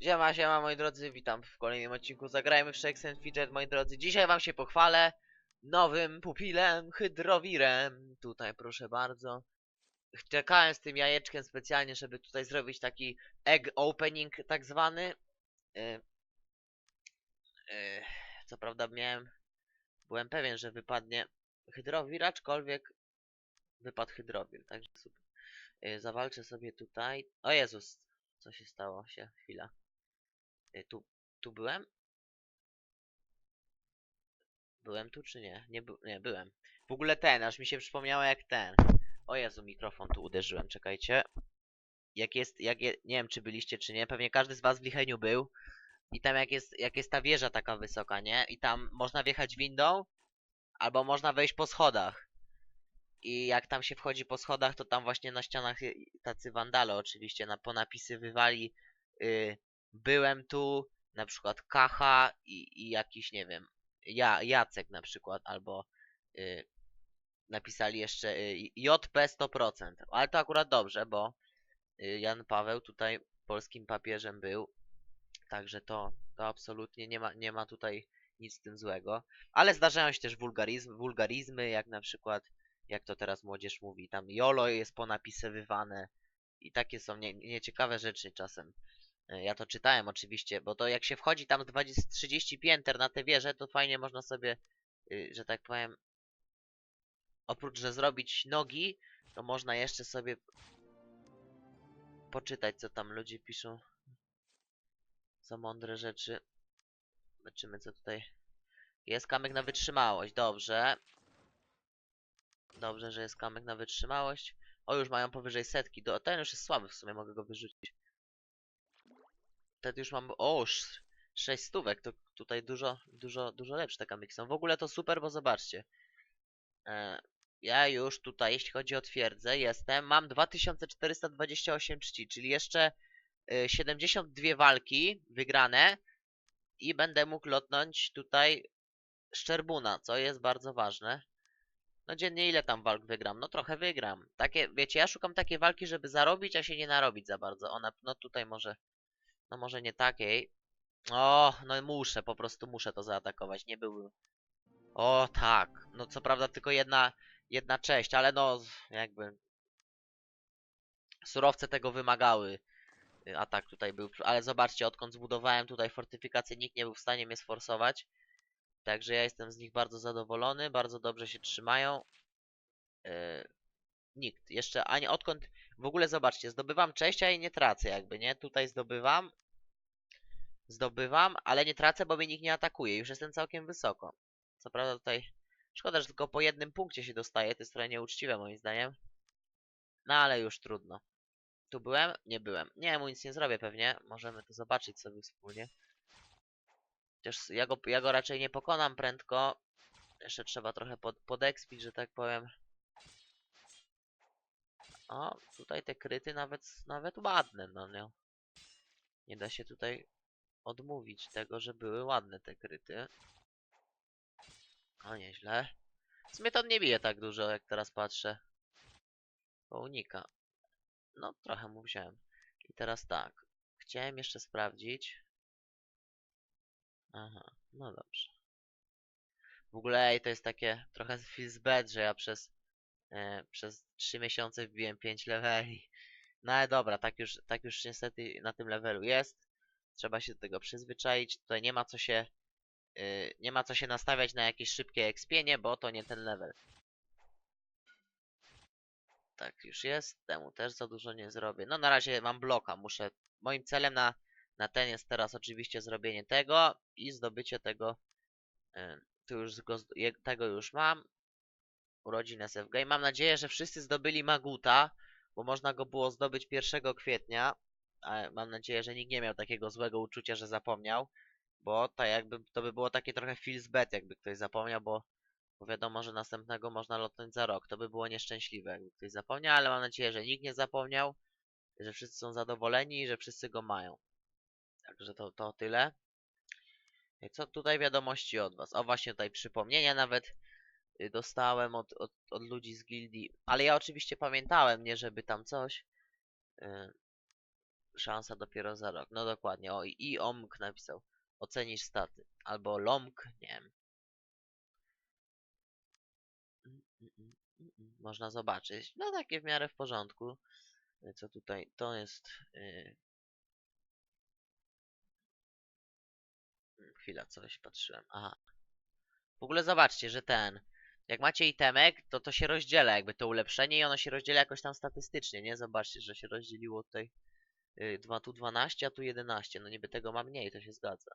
Siema, siema moi drodzy, witam w kolejnym odcinku Zagrajmy w Shakes Fidget, moi drodzy. Dzisiaj wam się pochwalę nowym pupilem, hydrowirem. Tutaj proszę bardzo. Czekałem z tym jajeczkiem specjalnie, żeby tutaj zrobić taki egg opening tak zwany. Y, y, co prawda miałem, byłem pewien, że wypadnie hydrowir, aczkolwiek wypadł hydrowir, także super. Y, zawalczę sobie tutaj. O Jezus, co się stało się? Chwila. Y, Tu, tu byłem? Byłem tu czy nie? Nie, by, nie byłem. W ogóle ten, aż mi się przypomniało jak ten. O Jezu, mikrofon tu uderzyłem, czekajcie. Jak jest, jak je, nie wiem czy byliście czy nie, pewnie każdy z was w Licheniu był. I tam jak jest, jak jest ta wieża taka wysoka, nie? I tam można wjechać windą, albo można wejść po schodach. I jak tam się wchodzi po schodach, to tam właśnie na ścianach tacy wandale oczywiście na ponapisywywali y, byłem tu, na przykład Kacha i, i jakiś, nie wiem, ja, Jacek na przykład, albo y, napisali jeszcze y, JP 100%. Ale to akurat dobrze, bo y, Jan Paweł tutaj polskim papieżem był, także to, to absolutnie nie ma, nie ma tutaj nic z tym złego. Ale zdarzają się też wulgaryzmy, wulgarizmy, jak na przykład, jak to teraz młodzież mówi, tam YOLO jest ponapisywywane i takie są nie, nieciekawe rzeczy czasem. E, Ja to czytałem oczywiście, bo to jak się wchodzi tam 20, 30 pięter na tę wieżę, to fajnie można sobie, y, że tak powiem, oprócz że zrobić nogi, to można jeszcze sobie poczytać, co tam ludzie piszą. Za mądre rzeczy. Zobaczymy, co tutaj jest. Kamyk na wytrzymałość, dobrze. Dobrze, że jest kamyk na wytrzymałość. O, już mają powyżej setki. Do, ten już jest słaby w sumie, mogę go wyrzucić. Ten już mam. O, sz- sześć stówek. To tutaj dużo, dużo, dużo lepsze te kamyki są. W ogóle to super, bo zobaczcie. E, ja już tutaj, jeśli chodzi o twierdzę, jestem. Mam 2428 czci, czyli jeszcze e, 72 walki wygrane. I będę mógł lotnąć tutaj Szczerbuna, co jest bardzo ważne. No dziennie ile tam walk wygram? No trochę wygram. Takie, wiecie, ja szukam takiej walki, żeby zarobić, a się nie narobić za bardzo. Ona, no tutaj może, no może nie takiej. O, no muszę, po prostu muszę to zaatakować, nie byłbym. O, tak. No co prawda tylko jedna, jedna część, ale no jakby surowce tego wymagały. Y, Atak tutaj był, ale zobaczcie, odkąd zbudowałem tutaj fortyfikację, nikt nie był w stanie mnie sforsować. Także ja jestem z nich bardzo zadowolony, bardzo dobrze się trzymają. Yy, nikt. Jeszcze ani odkąd. W ogóle zobaczcie, zdobywam cześć, a jej nie tracę, jakby, nie? Tutaj zdobywam. Zdobywam, ale nie tracę, bo mnie nikt nie atakuje. Już jestem całkiem wysoko. Co prawda tutaj. Szkoda, że tylko po jednym punkcie się dostaje. To jest trochę nieuczciwe moim zdaniem. No ale już trudno. Tu byłem? Nie byłem. Nie, mu nic nie zrobię pewnie. Możemy to zobaczyć sobie wspólnie. Chociaż ja go, ja go raczej nie pokonam prędko. Jeszcze trzeba trochę pod, podekspić, że tak powiem. O, tutaj te kryty nawet, nawet ładne, no nie. Nie da się tutaj odmówić tego, że były ładne te kryty. O, nieźle. W sumie to nie bije tak dużo, jak teraz patrzę. Bo unika. No, trochę mu wziąłem. I teraz tak. Chciałem jeszcze sprawdzić. Aha, no dobrze. W ogóle ej, to jest takie trochę bad, że ja przez, przez 3 miesiące wbiłem 5 leveli. No ale dobra, tak już, tak już niestety na tym levelu jest. Trzeba się do tego przyzwyczaić. Tutaj nie ma co się y, nie ma co się nastawiać na jakieś szybkie expienie, bo to nie ten level. Tak już jest, temu też za dużo nie zrobię. No na razie mam bloka, muszę... Moim celem na, na ten jest teraz oczywiście zrobienie tego i zdobycie tego... y, Tu już go, tego już mam. Urodzin SFG. I mam nadzieję, że wszyscy zdobyli Maguta, bo można go było zdobyć 1 kwietnia. Mam nadzieję, że nikt nie miał takiego złego uczucia, że zapomniał. Bo tak jakby to by było takie trochę feels bad, jakby ktoś zapomniał, bo, bo wiadomo, że następnego można lotnąć za rok. To by było nieszczęśliwe, jakby ktoś zapomniał, ale mam nadzieję, że nikt nie zapomniał, że wszyscy są zadowoleni i że wszyscy go mają. Także to, to tyle. Co tutaj wiadomości od was? O właśnie tutaj przypomnienia nawet dostałem od, od, od ludzi z gildii. Ale ja oczywiście pamiętałem, nie żeby tam coś. y, szansa dopiero za rok. No dokładnie. O, i OMK napisał. Ocenisz staty. Albo LOMK, nie wiem. Mm, mm, mm. Można zobaczyć. No takie w miarę w porządku. Y, Co tutaj? To jest... Yy... Chwila, coś patrzyłem. Aha. W ogóle zobaczcie, że ten... Jak macie itemek, to to się rozdziela jakby to ulepszenie i ono się rozdziela jakoś tam statystycznie, nie? Zobaczcie, że się rozdzieliło tutaj y, dwa tu 12, a tu 11. No niby tego ma mniej, to się zgadza.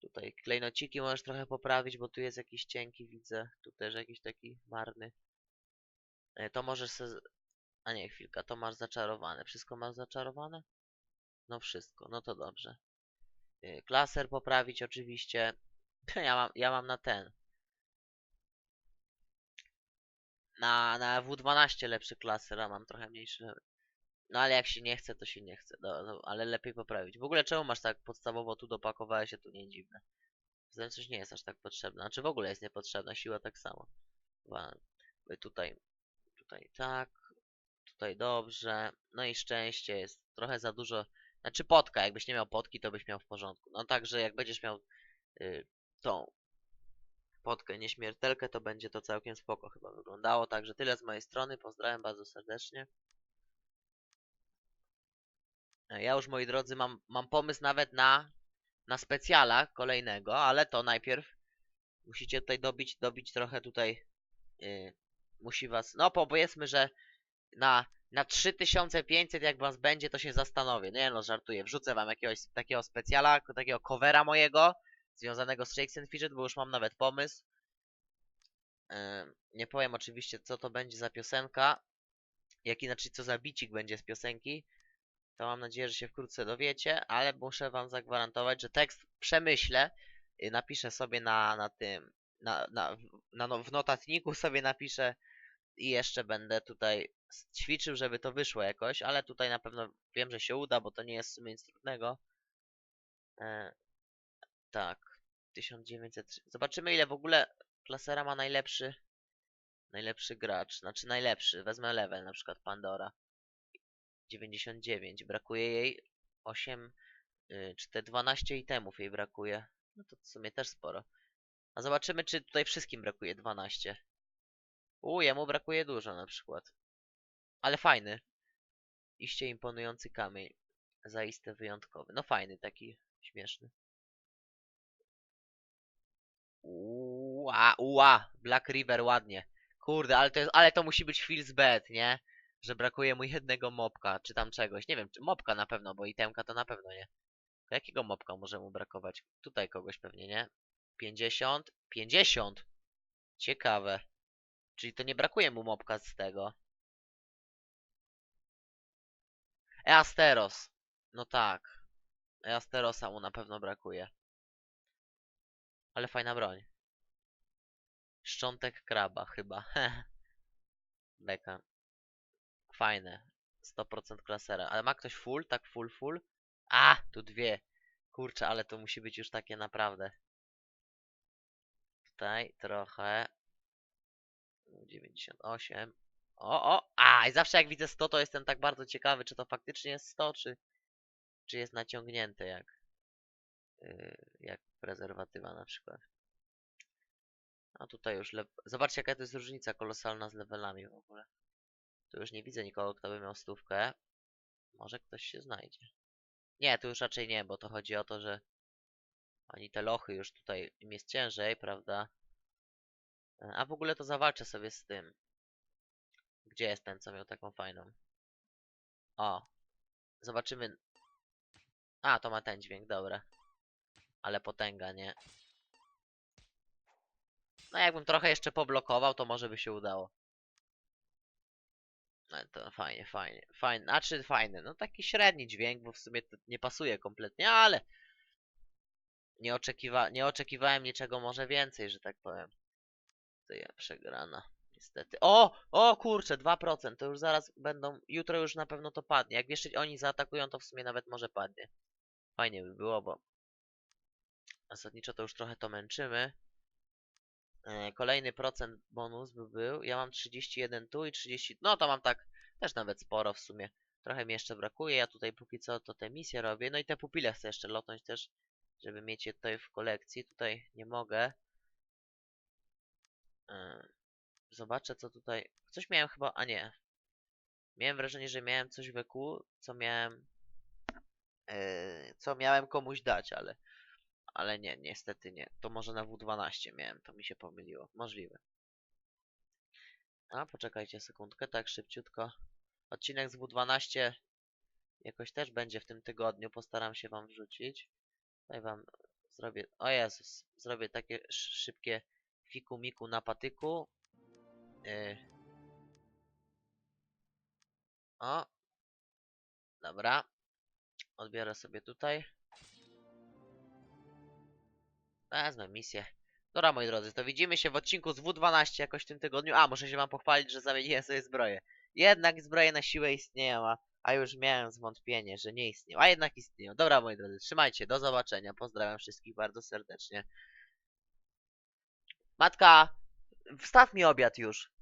Tutaj klejnociki możesz trochę poprawić, bo tu jest jakiś cienki, widzę. Tu też jakiś taki marny. E, To możesz se... A nie, chwilka, to masz zaczarowane. Wszystko masz zaczarowane? No wszystko, no to dobrze. Y, Klaser poprawić oczywiście. Ja mam, ja mam na ten. Na, na W12 lepszy klaser, a mam trochę mniejszy. No ale jak się nie chce, to się nie chce. No, no, ale lepiej poprawić. W ogóle czemu masz tak podstawowo tu dopakowałeś się, tu nie dziwne. Zręczność nie jest aż tak potrzebna. Znaczy w ogóle jest niepotrzebna, siła tak samo. Y, Tutaj, tutaj tak, tutaj dobrze. No i szczęście jest trochę za dużo. Znaczy potka, jakbyś nie miał potki, to byś miał w porządku. No także jak będziesz miał y, tą potkę nieśmiertelkę, to będzie to całkiem spoko chyba wyglądało. Także tyle z mojej strony. Pozdrawiam bardzo serdecznie. E, Ja już, moi drodzy, mam, mam pomysł nawet na, na specjala kolejnego, ale to najpierw musicie tutaj dobić, dobić trochę tutaj. Yy, musi was. No, po- powiedzmy, że na, na 3500 jak was będzie, to się zastanowię. Nie no, żartuję. Wrzucę wam jakiegoś takiego specjala, takiego covera mojego, związanego z Shakes and Fidget, bo już mam nawet pomysł. Yy, nie powiem oczywiście, co to będzie za piosenka, jak inaczej co za bicik będzie z piosenki. To mam nadzieję, że się wkrótce dowiecie, ale muszę wam zagwarantować, że tekst przemyślę, y, napiszę sobie na, na tym, na, na, na, no- w notatniku sobie napiszę i jeszcze będę tutaj ćwiczył, żeby to wyszło jakoś, ale tutaj na pewno wiem, że się uda, bo to nie jest w sumie nic trudnego. E, tak, 1903. Zobaczymy ile w ogóle klasera ma najlepszy, najlepszy gracz, znaczy najlepszy, wezmę level, na przykład Pandora. 99. Brakuje jej 8, y, czy te 12 itemów jej brakuje. No to w sumie też sporo. A zobaczymy, czy tutaj wszystkim brakuje 12. U, jemu brakuje dużo na przykład. Ale fajny. Iście imponujący kamień. Zaiste wyjątkowy. No fajny, taki śmieszny. Ua, ua, Black River ładnie. Kurde, ale to, jest, ale to musi być Feels Bad, nie? Że brakuje mu jednego mopka, czy tam czegoś. Nie wiem, czy mopka na pewno, bo itemka to na pewno nie. Jakiego mopka może mu brakować? Tutaj kogoś pewnie, nie? 50? 50! Ciekawe. Czyli to nie brakuje mu mopka z tego. Easteros. No tak. Easterosa mu na pewno brakuje. Ale fajna broń. Szczątek kraba chyba. Beka. Fajne. 100% klasera. Ale ma ktoś full? Tak full, full? A, tu dwie. Kurczę, ale to musi być już takie naprawdę. Tutaj trochę. 98. O, o! A, i zawsze jak widzę 100, to jestem tak bardzo ciekawy, czy to faktycznie jest 100, czy, czy jest naciągnięte jak, yy, jak prezerwatywa na przykład. A tutaj już. Zobaczcie jaka to jest różnica kolosalna z levelami w ogóle. Tu już nie widzę nikogo, kto by miał stówkę. Może ktoś się znajdzie. Nie, tu już raczej nie, bo to chodzi o to, że oni te lochy już tutaj im jest ciężej, prawda? A w ogóle to zawalczę sobie z tym. Gdzie jest ten, co miał taką fajną? O. Zobaczymy. A, to ma ten dźwięk, dobra. Ale potęga, nie? No jakbym trochę jeszcze poblokował, to może by się udało. No to fajnie, fajnie. Fajny, znaczy fajny. No taki średni dźwięk, bo w sumie to nie pasuje kompletnie, ale nie, oczekiwa nie oczekiwałem niczego może więcej, że tak powiem. To ja przegrana. Niestety. O! O kurczę, 2%. To już zaraz będą. Jutro już na pewno to padnie. Jak jeszcze oni zaatakują, to w sumie nawet może padnie. Fajnie by było, bo zasadniczo to już trochę to męczymy. E, Kolejny procent bonus by był. Ja mam 31 tu i 30. No to mam tak też nawet sporo w sumie. Trochę mi jeszcze brakuje, ja tutaj póki co to te misje robię. No i te pupile chcę jeszcze lotnąć też, żeby mieć je tutaj w kolekcji. Tutaj nie mogę. Yy, Zobaczę co tutaj... Coś miałem chyba... A nie. Miałem wrażenie, że miałem coś w EQ, co miałem... Yy, co miałem komuś dać, ale... Ale nie, niestety nie. To może na W12 miałem, to mi się pomyliło. Możliwe. A, poczekajcie sekundkę, tak szybciutko. Odcinek z W12 jakoś też będzie w tym tygodniu, postaram się wam wrzucić. Tutaj wam zrobię, o Jezus, zrobię takie sz- szybkie fiku miku na patyku. Yy. O. Dobra. Odbiorę sobie tutaj. Wezmę misję. Dobra, moi drodzy, to widzimy się w odcinku z W12 jakoś w tym tygodniu. A, muszę się wam pochwalić, że zamieniłem sobie zbroję. Jednak zbroje na siłę istnieją, a, a już miałem zwątpienie, że nie istnieją. A jednak istnieją. Dobra, moi drodzy, trzymajcie, do zobaczenia. Pozdrawiam wszystkich bardzo serdecznie. Matka, wstaw mi obiad już.